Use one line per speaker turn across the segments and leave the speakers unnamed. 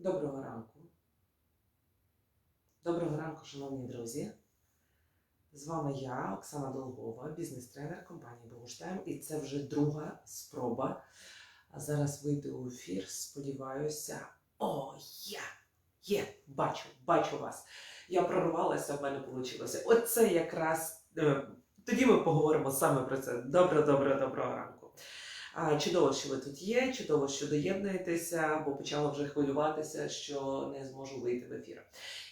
Доброго ранку. Доброго ранку, шановні друзі. З вами я, Оксана Долгова, бізнес-тренер компанії Богуштайм, і це вже друга спроба. А зараз вийти у ефір. Сподіваюся, о, є! Є! Бачу, бачу вас. Я прорвалася, в мене вийшло. Оце якраз е, тоді ми поговоримо саме про це. Добре, добре, доброго ранку. Чудово, що ви тут є, чудово, що доєднуєтеся, бо почала вже хвилюватися, що не зможу вийти в ефір.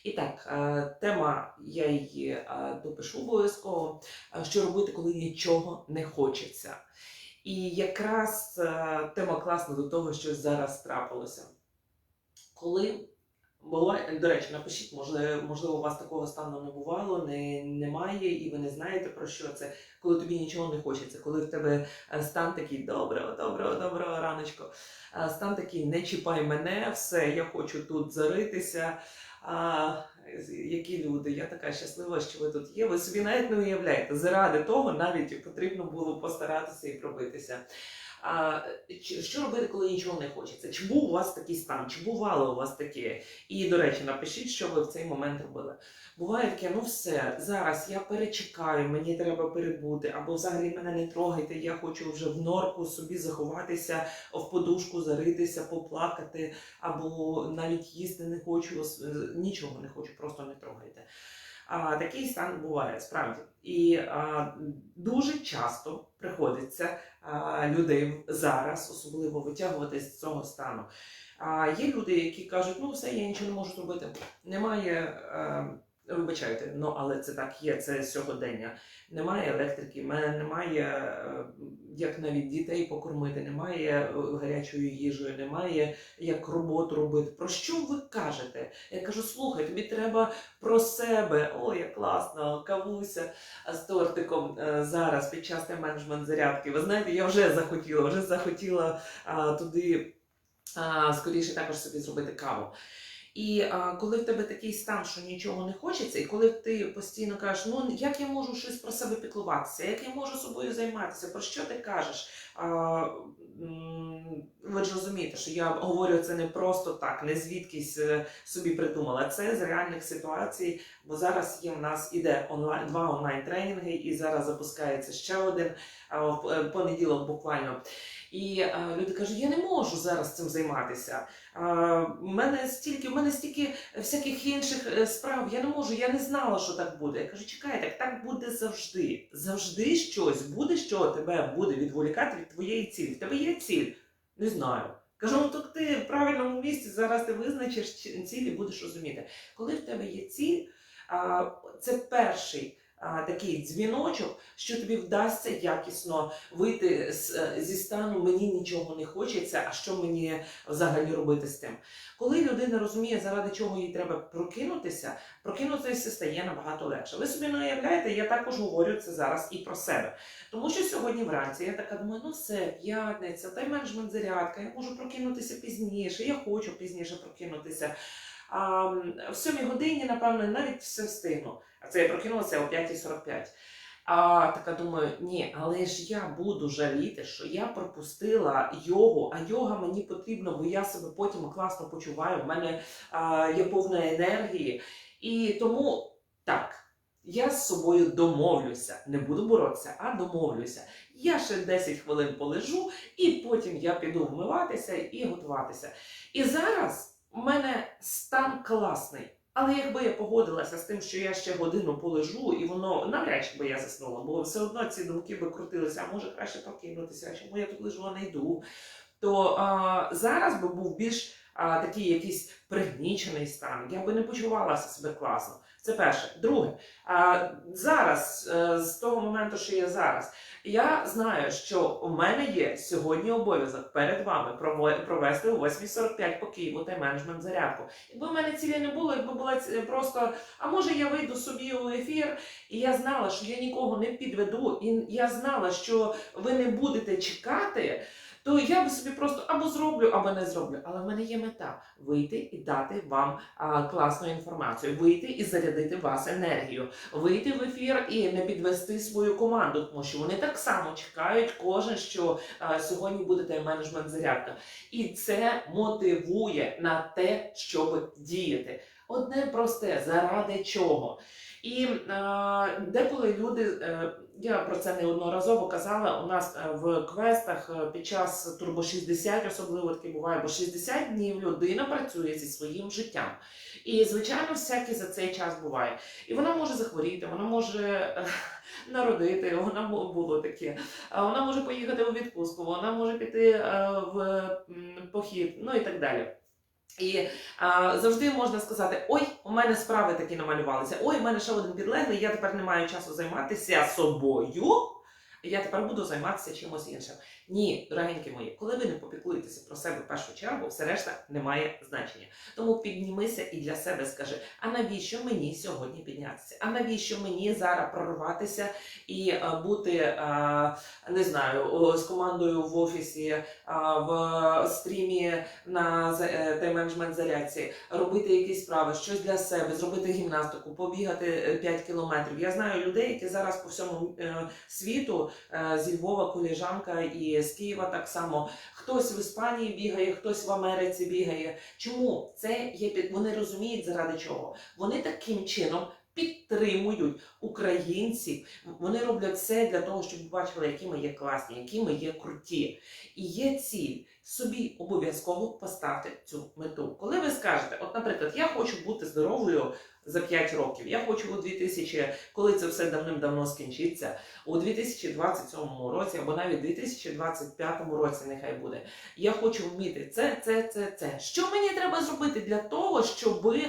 І так, е, тема я її е, допишу обов'язково. Е, Що робити, коли нічого не хочеться? І якраз тема класна до того, що зараз трапилося. Коли було, до речі, напишіть, може, можливо, у вас такого стану не бувало, не, немає, і ви не знаєте про що це, коли тобі нічого не хочеться, коли в тебе е, стан такий доброго, доброго, доброго раночко. Е, Стан такий не чіпай мене, все, я хочу тут заритися. А, які люди, я така щаслива, що ви тут є. Ви собі навіть не уявляєте. Заради того навіть потрібно було постаратися і пробитися. Що робити, коли нічого не хочеться? Чи був у вас такий стан? Чи бувало у вас таке? І, до речі, напишіть, що ви в цей момент робили. Буває таке, ну все, зараз я перечекаю, мені треба перебути, або взагалі мене не трогайте, я хочу вже в норку собі заховатися, в подушку заритися, поплакати, або навіть їсти не хочу, с- нічого не хочу, просто не трогайте. А, такий стан буває справді. І а, дуже часто приходиться а, людей зараз, особливо витягувати з цього стану. А є люди, які кажуть, ну все, я нічого не можу зробити. Немає. Е, Вибачайте, ну але це так є, це сьогодення. Немає електрики, мене немає е, як навіть дітей покормити, немає е, гарячої їжі, немає як роботу робити. Про що ви кажете? Я кажу, слухай, тобі треба про себе. О, як класно, кавуся з тортиком е, зараз під час менеджмент зарядки. Ви знаєте, я вже захотіла, вже захотіла туди скоріше також собі зробити каву. І а, коли в тебе такий стан, що нічого не хочеться, і коли ти постійно кажеш, ну як я можу щось про себе піклуватися, як я можу собою займатися, про що ти кажеш? А, ви ж розумієте, що я говорю це не просто так, не звідкись е, собі придумала. Це з реальних ситуацій, бо зараз є в нас іде онлайн два онлайн тренінги, і зараз запускається ще один в е, понеділок буквально. І е, люди кажуть, я не можу зараз цим займатися. А, в мене стільки, в мене стільки всяких інших е, справ. Я не можу, я не знала, що так буде. Я кажу, чекайте, так буде завжди. Завжди щось буде, що тебе буде відволікати від твоєї цілі. В тебе є ціль? Не знаю. Кажу, ну так ти в правильному місці зараз ти визначиш ці- ціль і будеш розуміти. Коли в тебе є ціль, це перший такий дзвіночок, що тобі вдасться якісно вийти з, е, зі стану мені нічого не хочеться, а що мені взагалі робити з тим. Коли людина розуміє, заради чого їй треба прокинутися, прокинутися стає набагато легше. Ви собі не уявляєте, я також говорю це зараз і про себе. Тому що сьогодні вранці я така думаю, ну все, п'ятниця, тайм-менеджмент зарядка, я можу прокинутися пізніше, я хочу пізніше прокинутися. В сьомій годині, напевно, навіть все встигну. А це я прокинулася о 5.45. А така думаю, ні, але ж я буду жаліти, що я пропустила йогу, а йога мені потрібна, бо я себе потім класно почуваю. В мене а, є повна енергії. І тому так, я з собою домовлюся. Не буду боротися, а домовлюся. Я ще 10 хвилин полежу, і потім я піду вмиватися і готуватися. І зараз у мене стан класний. Але якби я погодилася з тим, що я ще годину полежу, і воно навряд чи би я заснула, бо все одно ці думки би крутилися, а може краще прокинутися, чому я тут лежу, а не йду. То а, зараз би був більш а, такий якийсь пригнічений стан. Я би не почувалася себе класно. Це перше. Друге, а, зараз, е, з того моменту, що я зараз, я знаю, що у мене є сьогодні обов'язок перед вами провести о 8.45 по Києву тайм-менеджмент зарядку. Якби в мене цілі не було, якби була просто, а може я вийду собі у ефір, і я знала, що я нікого не підведу, і я знала, що ви не будете чекати. То я би собі просто або зроблю, або не зроблю. Але в мене є мета вийти і дати вам а, класну інформацію, вийти і зарядити вас енергію, вийти в ефір і не підвести свою команду, тому що вони так само чекають кожен, що а, сьогодні буде тайм-менеджмент зарядка. І це мотивує на те, щоб діяти. Одне просте, заради чого. І е, деколи люди, е, я про це неодноразово казала, у нас е, в квестах е, під час Турбо 60 особливо таке буває, бо 60 днів людина працює зі своїм життям. І, звичайно, всяке за цей час буває. І вона може захворіти, вона може е, народити, вона було таке. Вона може поїхати у відпустку, вона може піти е, в похід, ну і так далі. І а, завжди можна сказати: ой, у мене справи такі намалювалися, ой, у мене ще один підлеглий, я тепер не маю часу займатися собою. Я тепер буду займатися чимось іншим. Ні, дорогенькі мої, коли ви не попіклуєтеся про себе в першу чергу, все решта не має значення. Тому піднімися і для себе скажи: а навіщо мені сьогодні піднятися? А навіщо мені зараз прорватися і е, бути, е, не знаю, з командою в офісі, е, в стрімі на е, тайм-менеджмент зарядці, робити якісь справи, щось для себе, зробити гімнастику, побігати е, 5 кілометрів. Я знаю людей, які зараз по всьому світу зі Львова коліжанка і з Києва так само. Хтось в Іспанії бігає, хтось в Америці бігає. Чому це є під вони розуміють заради чого? Вони таким чином. Підтримують українців, вони роблять все для того, щоб бачили, які ми є класні, які ми є круті. І є ціль. Собі обов'язково поставте цю мету. Коли ви скажете, от, наприклад, я хочу бути здоровою за 5 років, я хочу у 2000, коли це все давним-давно скінчиться, у 2027 році або навіть 2025 році, нехай буде. Я хочу вміти це, це, це, це. Що мені треба зробити для того, щоби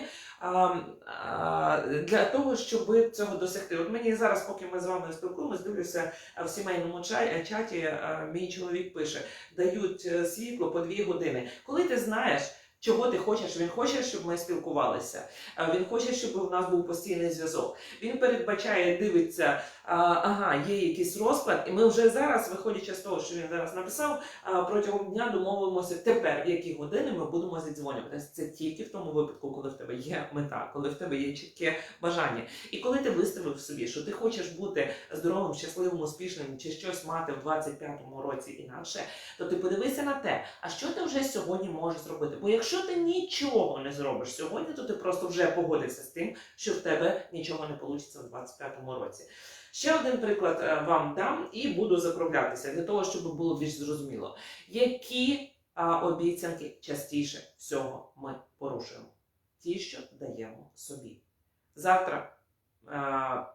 для того, щоб цього досягти? От мені зараз, поки ми з вами спілкуємося, дивлюся в сімейному чаті. Мій чоловік пише: дають е, світло по дві години. Коли ти знаєш. Чого ти хочеш? Він хоче, щоб ми спілкувалися. Він хоче, щоб у нас був постійний зв'язок. Він передбачає, дивиться, ага, є якийсь розклад, і ми вже зараз, виходячи з того, що він зараз написав, протягом дня домовимося тепер, в які години ми будемо зідзвонюватися. Це тільки в тому випадку, коли в тебе є мета, коли в тебе є чітке бажання. І коли ти виставив собі, що ти хочеш бути здоровим, щасливим, успішним чи щось мати в 25-му році інакше, то ти подивися на те, а що ти вже сьогодні можеш зробити. Бо якщо ти нічого не зробиш сьогодні, то ти просто вже погодився з тим, що в тебе нічого не вийде в 25-му році. Ще один приклад е, вам дам і буду закруглятися для того, щоб було більш зрозуміло, які обіцянки частіше всього ми порушуємо. Ті, що даємо собі. Завтра а,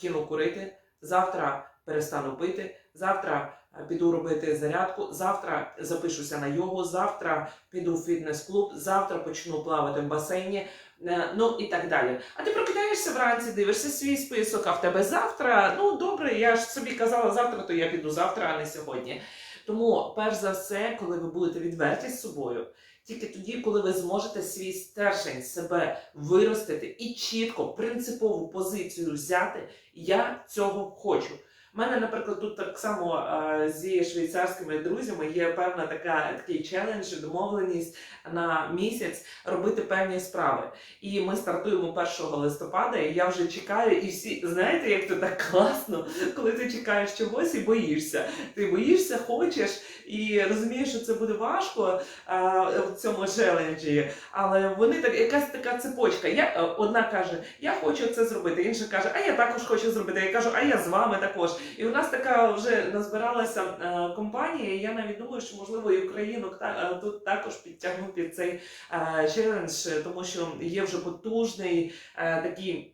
кину курити, завтра перестану пити, завтра піду робити зарядку, завтра запишуся на йогу, завтра піду в фітнес-клуб, завтра почну плавати в басейні. Е, Ну і так далі. А ти прокидаєшся вранці, дивишся свій список, а в тебе завтра. Ну добре, я ж собі казала завтра, то я піду завтра, а не сьогодні. Тому, перш за все, коли ви будете відверті з собою, тільки тоді, коли ви зможете свій стержень себе виростити і чітко принципову позицію взяти, я цього хочу. У мене, наприклад, тут так само зі швейцарськими друзями є певна така такий челендж, домовленість на місяць робити певні справи. І ми стартуємо 1 листопада, і я вже чекаю, і всі знаєте, як це так класно, коли ти чекаєш чогось і боїшся. Ти боїшся, хочеш, і розумієш, що це буде важко а, в цьому челенджі. Але вони так, якась така цепочка. Я е, одна каже, я хочу це зробити, інша каже, а я також хочу зробити. Я кажу, а я з вами також. І у нас така вже назбиралася е, компанія. і Я навіть думаю, що можливо і українок е, тут також підтягнути цей е, челендж, тому що є вже потужний такий.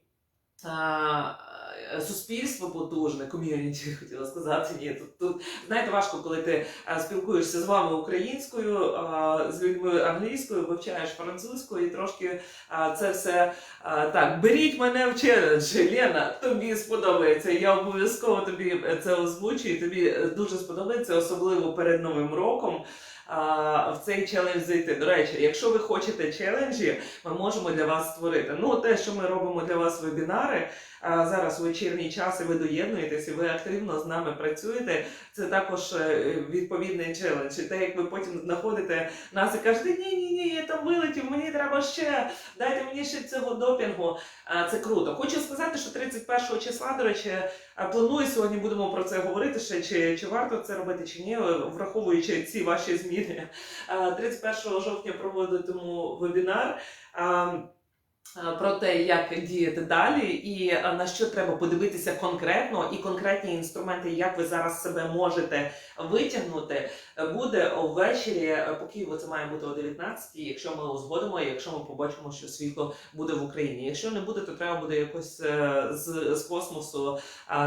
Е, Суспільство потужне, ком'юніті, хотіла сказати. Ні, тут, тут знаєте, важко, коли ти е, спілкуєшся з вами українською, е, з людьми англійською, вивчаєш французькою і трошки е, це все е, так. Беріть мене в челендж, Лена, тобі сподобається. Я обов'язково тобі це озвучу, і тобі дуже сподобається, особливо перед Новим роком. В цей челендж зайти. До речі, якщо ви хочете челенджі, ми можемо для вас створити. Ну, те, що ми робимо для вас вебінари. Зараз у вечірній час і ви доєднуєтесь, і ви активно з нами працюєте. Це також е, відповідний челендж. І те, як ви потім знаходите нас і кажете, ні, ні, ні, я там вилетів, мені треба ще, дайте мені ще цього допінгу. Це круто. Хочу сказати, що 31 числа, до речі, планую сьогодні будемо про це говорити ще, чи, чи варто це робити, чи ні, враховуючи ці ваші зміни. А, 31 жовтня проводитиму вебінар. А, Про те, як діяти далі, і на що треба подивитися конкретно, і конкретні інструменти, як ви зараз себе можете витягнути, буде ввечері е, по Києву. Це має бути о 19 якщо ми узгодимо, якщо ми побачимо, що світло буде в Україні. Якщо не буде, то треба буде якось е, з, з космосу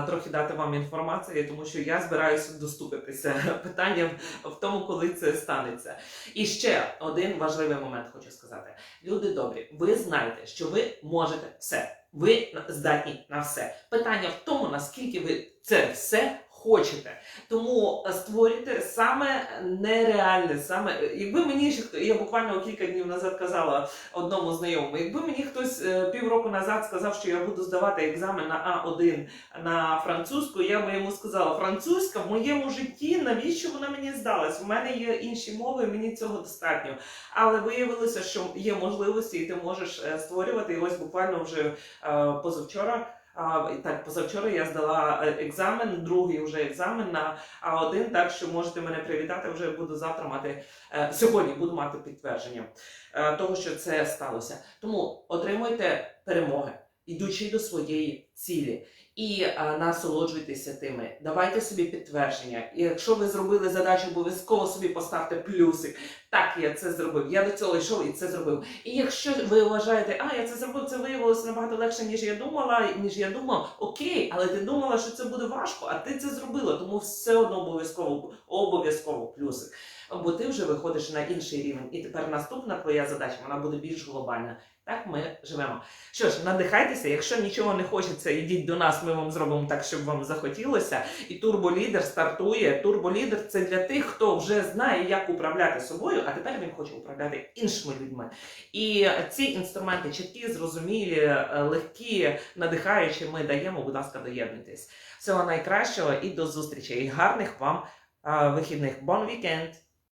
трохи дати вам інформації, тому що я збираюся доступитися питанням в тому, коли це станеться. І ще один важливий момент хочу сказати: люди добрі, ви знаєте, що ви можете все. Ви здатні на все. Питання в тому, наскільки ви це все хочете. Тому е, створюйте саме нереальне, саме якби мені я буквально кілька днів назад казала одному знайомому, якби мені хтось е, півроку назад сказав, що я буду здавати екзамен на А1 на французьку, я би йому сказала, французька в моєму житті, навіщо вона мені здалась? У мене є інші мови, мені цього достатньо. Але виявилося, що є можливості, і ти можеш е, створювати. І ось буквально вже е, позавчора. Так, позавчора я здала е, екзамен, другий вже екзамен на А1, так що можете мене привітати. Вже буду завтра мати е, сьогодні буду мати підтвердження е, того, що це сталося. Тому отримуйте перемоги, ідучи до своєї цілі. І е, насолоджуйтеся тими. Давайте собі підтвердження. І якщо ви зробили задачу, обов'язково собі поставте плюсик. Так, я це зробив. Я до цього йшов і це зробив. І якщо ви вважаєте, а я це зробив, це виявилося набагато легше, ніж я думала, ніж я думав. Окей, але ти думала, що це буде важко, а ти це зробила, тому все одно обов'язково обов'язково плюсик. Бо ти вже виходиш на інший рівень, і тепер наступна твоя задача вона буде більш глобальна. Так ми живемо. Що ж, надихайтеся, якщо нічого не хочеться, йдіть до нас, ми вам зробимо так, щоб вам захотілося. І турболідер стартує. Турболідер це для тих, хто вже знає, як управляти собою, а тепер він хоче управляти іншими людьми. І ці інструменти чіткі, зрозумілі, е, легкі, надихаючі, ми даємо. Будь ласка, доєднуйтесь. Всього найкращого і до зустрічі. І гарних вам е, вихідних. Бон вікенд!